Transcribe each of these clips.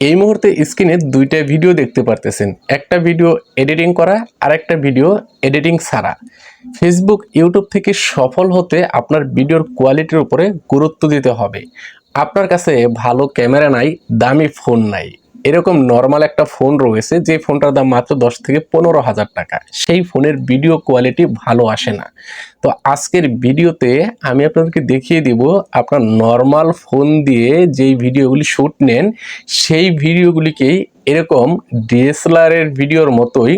এই মুহূর্তে স্ক্রিনে দুইটা ভিডিও দেখতে পারতেছেন। একটা ভিডিও এডিটিং করা আর একটা ভিডিও এডিটিং ছাড়া। ফেসবুক ইউটিউব থেকে সফল হতে আপনার ভিডিওর কোয়ালিটির উপরে গুরুত্ব দিতে হবে। আপনার কাছে ভালো ক্যামেরা নাই, দামি ফোন নাই। এরকম নর্মাল একটা ফোন রয়েছে, যে ফোনটার দাম মাত্র দশ থেকে পনেরো হাজার টাকা। সেই ফোনের ভিডিও কোয়ালিটি ভালো আসে না। তো আজকের ভিডিওতে আমি আপনাদেরকে দেখিয়ে দিব আপনার নর্মাল ফোন দিয়ে যেই ভিডিওগুলি শ্যুট নেন, সেই ভিডিওগুলিকেই এরকম ডিএসএলআরের ভিডিওর মতোই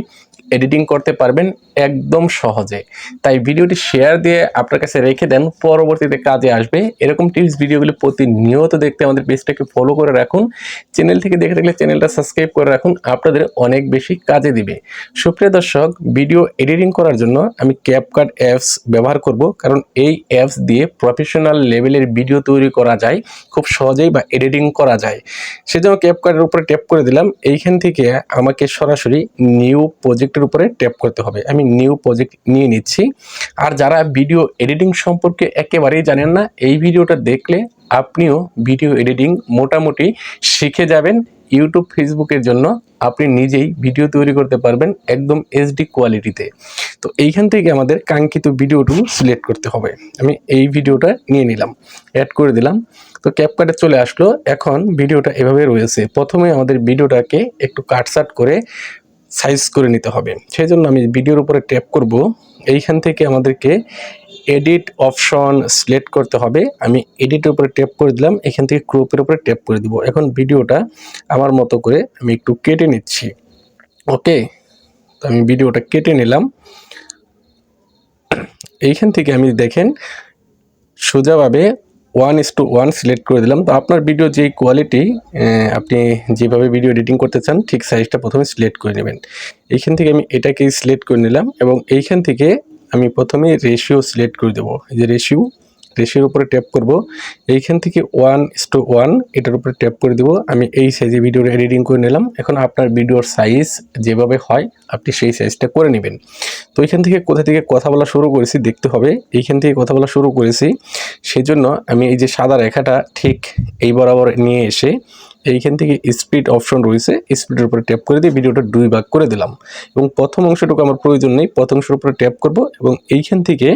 এডিটিং করতে পারবেন। একদম সহজে। তাই ভিডিওটি শেয়ার দিয়ে আপনার কাছে রেখে দেন, পরবর্তীতে কাজে আসবে। এরকম টিপস ভিডিওগুলি প্রতিনিয়ত দেখতে আমাদের পেজটাকে ফলো করে রাখুন। চ্যানেল থেকে দেখে থাকলে চ্যানেলটা সাবস্ক্রাইব করে রাখুন, আপনাদের অনেক বেশি কাজে দিবে। সুপ্রিয় দর্শক ভিডিও এডিটিং করার জন্য আমি ক্যাপকাট অ্যাপস ব্যবহার করব, কারণ এই অ্যাপস দিয়ে প্রফেশনাল লেভেলের ভিডিও তৈরি করা যায়, খুব সহজেই বা এডিটিং করা যায়। সেজন্য ক্যাপকাটের উপরে ট্যাপ করে দিলাম, এইখান থেকে আমাকে সরাসরি নিউ প্রজেক্টের উপরে ট্যাপ করতে হবে। আমি নিউ প্রজেক্ট নিয়ে নিচ্ছি। আর যারা ভিডিও এডিটিং সম্পর্কে একেবারেই জানেন না, এই ভিডিওটা দেখলে আপনিও ভিডিও এডিটিং মোটামুটি শিখে যাবেন। ইউটিউব ফেসবুকের জন্য আপনি নিজেই ভিডিও তৈরি করতে পারবেন একদম এইচডি কোয়ালিটিতে তো এইখান থেকে আমাদের কাঙ্ক্ষিত ভিডিওটুকু সিলেক্ট করতে হবে। আমি এই ভিডিওটা নিয়ে নিলাম অ্যাড করে দিলাম। তো ক্যাপকাটে চলে আসলো। এখন ভিডিওটা এভাবে রয়েছে। প্রথমে আমাদের ভিডিওটাকে একটু কাটসাট করে সাইজ করে নিতে হবে। সেই জন্য আমি ভিডিওর উপরে ট্যাপ করব। এইখান থেকে আমাদেরকে এডিট অপশন সিলেক্ট করতে হবে। আমি এডিটের উপরে ট্যাপ করে দিলাম। এখান থেকে ক্রপের উপরে ট্যাপ করে দিব। এখন ভিডিওটা আমার মতো করে আমি একটু কেটে নিচ্ছি। ওকে তো আমি ভিডিওটা কেটে নিলাম। এইখান থেকে আমি দেখেন, সোজাভাবে one is two one select করে দিলাম। তো আপনার ভিডিও যেই কোয়ালিটি আপনি যেভাবে ভিডিও এডিটিং করতে চান, ঠিক সাইজটা প্রথমে সিলেক্ট করে নেবেন। এইখান থেকে আমি এটাকে সিলেক্ট করে নিলাম এবং এইখান থেকে আমি প্রথমে রেশিও সিলেক্ট করে দেবো। এই যে রেশিও রেশিওর উপরে ট্যাপ করব। এইখান থেকে ওয়ান টু ওয়ান এটার উপরে ট্যাপ করে দেবো। আমি এই সাইজে ভিডিওর এডিটিং করে নিলাম। এখন আপনার ভিডিওর সাইজ যেভাবে হয়, আপনি সেই সাইজটা করে নেবেন। তো এইখান থেকে কোথা থেকে কথা বলা শুরু করেছি দেখতে হবে। এইখান থেকে কথা বলা শুরু করেছি। সেজন্য আমি এই যে সাদা রেখাটা ঠিক এই বরাবর নিয়ে এসে এইখান থেকে স্পিড অপশন রয়েছে স্পিডের উপরে ট্যাপ করে দিয়ে ভিডিওটা দুই ভাগ করে দিলাম। এবং প্রথম অংশটুকু আমার প্রয়োজন নেই, প্রথম অংশের উপরে ট্যাপ করব এবং এইখান থেকে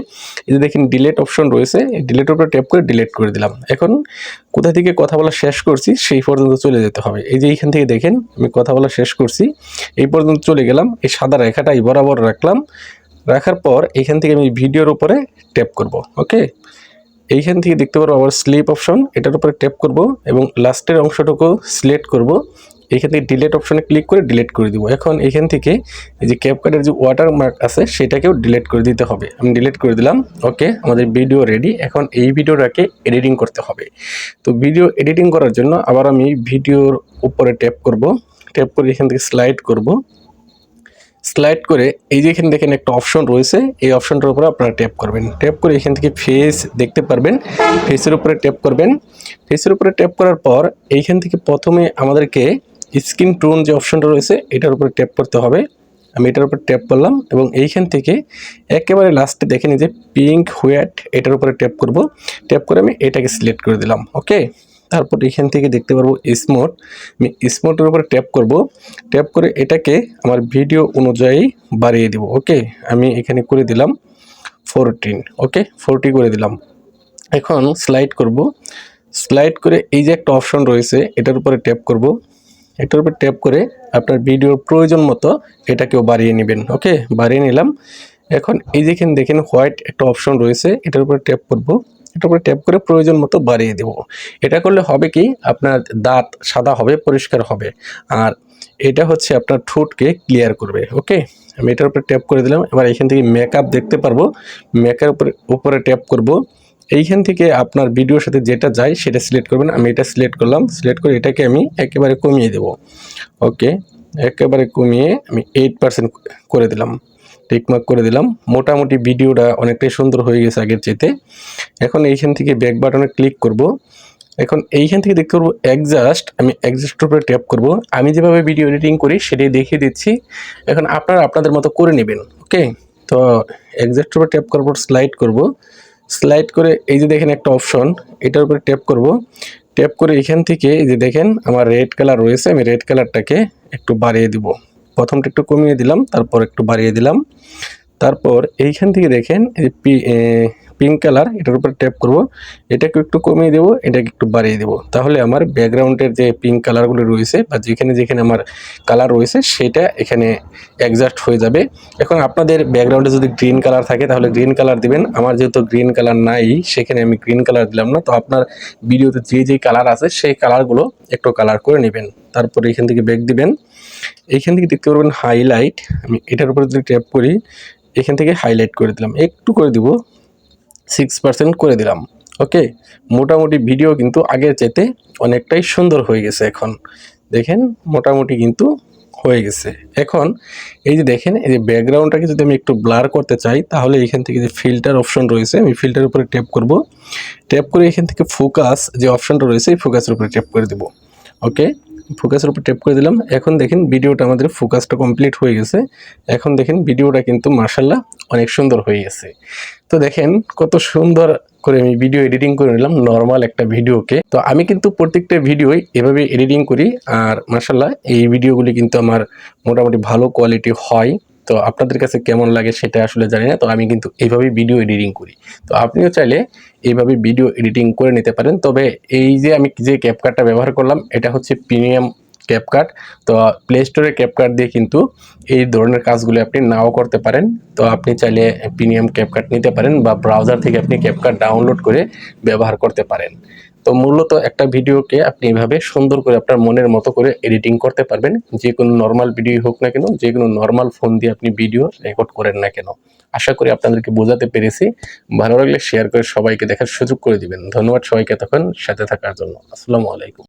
এই যে দেখেন ডিলেট অপশন রয়েছে, এই ডিলেটের উপরে ট্যাপ করে ডিলেট করে দিলাম। এখন কোথা থেকে কথা বলা শেষ করছি, সেই পর্যন্ত চলে যেতে হবে। এই যে এইখান থেকে দেখেন আমি কথা বলা শেষ করছি, এই পর্যন্ত চলে গেলাম, এই সাদা রেখাটাই বরাবর রাখলাম। রাখার পর এইখান থেকে আমি ভিডিওর উপরে ট্যাপ করব ওকে এইখান থেকে দেখতে পারব আবার স্লিপ অপশন এটার উপরে ট্যাপ করব এবং লাস্টের অংশটুকু সিলেক্ট করব। এখান থেকে ডিলেট অপশনে ক্লিক করে ডিলেট করে দিব। এখন এখান থেকে এই যে ক্যাপকাটের যে ওয়াটার মার্ক আছে, সেটাকেও ডিলেট করে দিতে হবে। আমি ডিলেট করে দিলাম। ওকে আমাদের ভিডিও রেডি এখন এই ভিডিওটাকে এডিটিং করতে হবে। তো ভিডিও এডিটিং করার জন্য আবার আমি ভিডিওর উপরে ট্যাপ করব। ট্যাপ করে এখান থেকে স্লাইড করব। স্লাইড করে এই যে এখানে দেখেন একটা অপশন রয়েছে, এই অপশনটার উপরে আপনারা ট্যাপ করবেন। ট্যাপ করে এখান থেকে ফেস দেখতে পারবেন। ফেসের উপরে ট্যাপ করবেন। ফেসের উপরে ট্যাপ করার পর এইখান থেকে প্রথমে আমাদেরকে স্ক্রিন টোন যে অপশনটা রয়েছে, এটার উপরে ট্যাপ করতে হবে। আমি এটার উপর ট্যাপ করলাম এবং এইখান থেকে একেবারে লাস্টে দেখে নিই যে পিঙ্ক হোয়াইট এটার উপরে ট্যাপ করব। ট্যাপ করে আমি এটাকে সিলেক্ট করে দিলাম ওকে তারপর এখান থেকে দেখতে পারব স্মোট আমি স্মোটের উপরে ট্যাপ করব। ট্যাপ করে এটাকে আমার ভিডিও অনুযায়ী বাড়িয়ে দেব ওকে আমি এখানে করে দিলাম ফোরটিন ওকে ফোরটি করে দিলাম। এখন স্লাইড করব। স্লাইড করে এই যে একটা অপশন রয়েছে, এটার উপরে ট্যাপ করব। এটার উপর ট্যাপ করে আপনার ভিডিওর প্রয়োজন মতো এটাকেও বাড়িয়ে নেবেন ওকে বাড়িয়ে নিলাম। এখন এই যেখানে দেখেন হোয়াইট একটা অপশন রয়েছে, এটার উপরে ট্যাপ করব। এটার উপরে ট্যাপ করে প্রয়োজন মতো বাড়িয়ে দেব। এটা করলে হবে কি? আপনার দাঁত সাদা হবে, পরিষ্কার হবে। আর এটা হচ্ছে আপনার ঠোঁটকে ক্লিয়ার করবে ওকে আমি এটার উপরে ট্যাপ করে দিলাম। এবার এখান থেকে মেকআপ দেখতে পারব। মেকআপ উপরে উপরে ট্যাপ করব। এইখান থেকে আপনার ভিডিওর সাথে যেটা যায়, সেটা সিলেক্ট করবেন। আমি এটা সিলেক্ট করলাম। সিলেক্ট করে এটাকে আমি একেবারে কমিয়ে দেব ওকে একেবারে কমিয়ে আমি এইট পার্সেন্ট করে দিলাম। টিকমার্ক করে দিলাম। মোটামুটি ভিডিওটা অনেকটাই সুন্দর হয়ে গেছে আগের চেতে এখন এইখান থেকে ব্যাক বাটনে ক্লিক করব। এখন এইখান থেকে দেখতে পারব অ্যাডজাস্ট আমি অ্যাডজাস্টের উপরে ট্যাপ করব। আমি যেভাবে ভিডিও এডিটিং করি সেটাই দেখিয়ে দিচ্ছি। এখন আপনারা আপনাদের মতো করে নেবেন ওকে তো অ্যাডজাস্টের উপরে ট্যাপ করার পর স্লাইড করব। স্লাইড করে এই যে দেখেন একটা অপশন এটার উপরে ট্যাপ করব। ট্যাপ করে এখান থেকে এই যে দেখেন, আমার রেড কালার রয়েছে, আমি রেড কালারটাকে একটু বাড়িয়ে দিব। প্রথমটা একটু কমিয়ে দিলাম, তারপর একটু বাড়িয়ে দিলাম। তারপর এইখান থেকে দেখেন, এই পিঙ্ক কালার এটার উপর ট্যাপ করব। এটাকে একটু কমিয়ে দেবো, এটাকে একটু বাড়িয়ে দেবো। তাহলে আমার ব্যাকগ্রাউন্ডের যে পিঙ্ক কালারগুলো রয়েছে বা যেখানে যেখানে আমার কালার রয়েছে, সেটা এখানে অ্যাডজাস্ট হয়ে যাবে। এখন আপনাদের ব্যাকগ্রাউন্ডে যদি গ্রিন কালার থাকে, তাহলে গ্রিন কালার দিবেন। আমার যেহেতু গ্রিন কালার নাই, সেখানে আমি গ্রিন কালার দিলাম না। তো আপনার ভিডিওতে যে যে কালার আছে, সেই কালারগুলো একটু কালার করে নেবেন। তারপরে এখান থেকে ব্যাক দিবেন। এইখান থেকে দেখতে পারবেন হাইলাইট আমি এটার উপরে যদি ট্যাপ করি, এখান থেকে হাইলাইট করে দিলাম। একটু করে দিব। সিক্স পার্সেন্ট করে দিলাম ওকে মোটামুটি ভিডিও কিন্তু আগের চাইতে অনেকটাই সুন্দর হয়ে গেছে এখন। দেখেন, মোটামুটি কিন্তু হয়ে গেছে। এখন এই যে দেখেন, এই যে ব্যাকগ্রাউন্ডটাকে যদি আমি একটু ব্লার করতে চাই, তাহলে এখান থেকে যে ফিল্টার অপশন রয়েছে, আমি ফিল্টার উপরে ট্যাপ করব। ট্যাপ করে এখান থেকে ফোকাস যে অপশনটা রয়েছে, এই ফোকাসের উপরে ট্যাপ করে দেবো ওকে ফোকাসের উপর ট্যাপ করে দিলাম। এখন দেখেন ভিডিওটা আমাদের ফোকাসটা কমপ্লিট হয়ে গেছে। এখন দেখেন ভিডিওটা কিন্তু মার্শাল্লাহ অনেক সুন্দর হয়ে গেছে। তো দেখেন কত সুন্দর করে আমি ভিডিও এডিটিং করে নিলাম নর্মাল একটা ভিডিওকে তো আমি কিন্তু প্রত্যেকটা ভিডিওই এভাবে এডিটিং করি আর মার্শাল্লাহ এই ভিডিওগুলি কিন্তু আমার মোটামুটি ভালো কোয়ালিটি হয়। তো আপনাদের কাছে কেমন লাগে সেটা আসলে জানি না, তো আমি কিন্তু এইভাবেই ভিডিও এডিটিং করি। তো আপনিও চাইলে এইভাবে ভিডিও এডিটিং করে নিতে পারেন। তবে এই যে আমি যে ক্যাপকার্টটা ব্যবহার করলাম, এটা হচ্ছে প্রিমিয়াম ক্যাপকার্ড তো প্লে স্টোরে ক্যাপকার্ড দিয়ে কিন্তু এই ধরনের কাজগুলি আপনি নাও করতে পারেন। তো, আপনি চাইলে প্রিমিয়াম ক্যাপকার্ড নিতে পারেন বা ব্রাউজার থেকে আপনি ক্যাপকার্ড ডাউনলোড করে ব্যবহার করতে পারেন। তো মূলত একটা ভিডিওকে আপনি এভাবে সুন্দর করে আপনার মনের মতো করে এডিটিং করতে পারবেন। যে কোনো নর্মাল ভিডিও হোক না কেন, যে কোনো নর্মাল ফোন দিয়ে আপনি ভিডিও রেকর্ড করেন না কেন। আশা করি আপনাদেরকে বোঝাতে পেরেছি। ভালো লাগলে শেয়ার করে সবাইকে দেখার সুযোগ করে দিবেন। ধন্যবাদ সবাইকে তখন সাথে থাকার জন্য। আসসালামু আলাইকুম।